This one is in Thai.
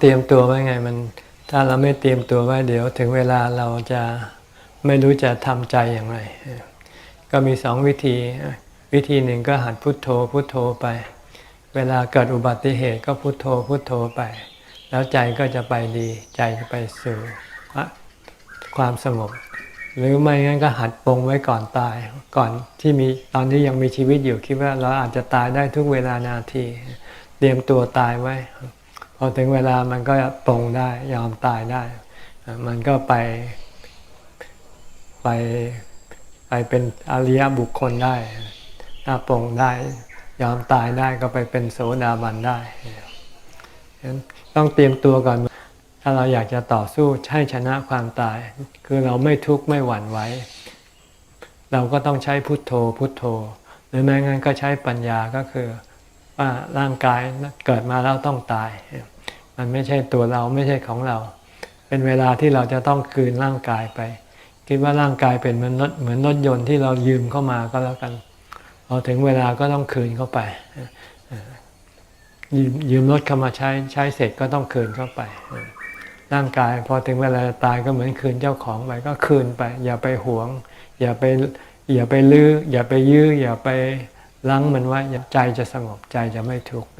เตรียมตัวไว้ไงมัน ถ้าเราไม่เตรียมตัวไว้เดี๋ยวถึงเวลาเราจะไม่รู้จะทำใจอย่างไร ก็มีสองวิธี วิธีหนึ่งก็หัดพุทโธพุทโธไป เวลาเกิดอุบัติเหตุก็พุทโธพุทโธไป แล้วใจก็จะไปดีใจจะไปสู่ความสงบ หรือไม่งั้นก็หัดปรงไว้ก่อนตาย ก่อนที่มีตอนที่ยังมีชีวิตอยู่คิดว่าเราอาจจะตายได้ทุกเวลานาที เตรียมตัวตายไว้ พอถึงเวลามันก็ปรงได้ยอมตายได้ มันก็ไปไปไปเป็นอริยบุคคลได้ ถ้าปรงได้ ยอมตายได้ก็ไปเป็นโสดาบันได้ฉะนั้นต้องเตรียมตัวก่อน ถ้าเราอยากจะต่อสู้ให้ชนะความตาย คือเราไม่ทุกข์ไม่หวั่นไหวเราก็ต้องใช้พุทโธพุทโธ หรือไม่งั้นก็ใช้ปัญญาก็คือ ว่าร่างกายเกิดมาแล้วต้องตาย มันไม่ใช่ตัวเราไม่ใช่ของเรา เป็นเวลาที่เราจะต้องคืนร่างกายไป คิดว่าร่างกายเป็นเหมือนรถเหมือนรถยนต์ที่เรายืมเข้ามาก็แล้วกันพอถึงเวลาก็ต้องคืนเข้าไป ยืมยืมรถเข้ามาใช้ใช้เสร็จก็ต้องคืนเข้าไป ร่างกายพอถึงเวลาตายก็เหมือนคืนเจ้าของไปก็คืนไป อย่าไปหวง อย่าไปอย่าไปลื้ออย่าไปยื้ออย่าไป ลังมันไว้ใจจะสงบใจจะไม่ทุกข์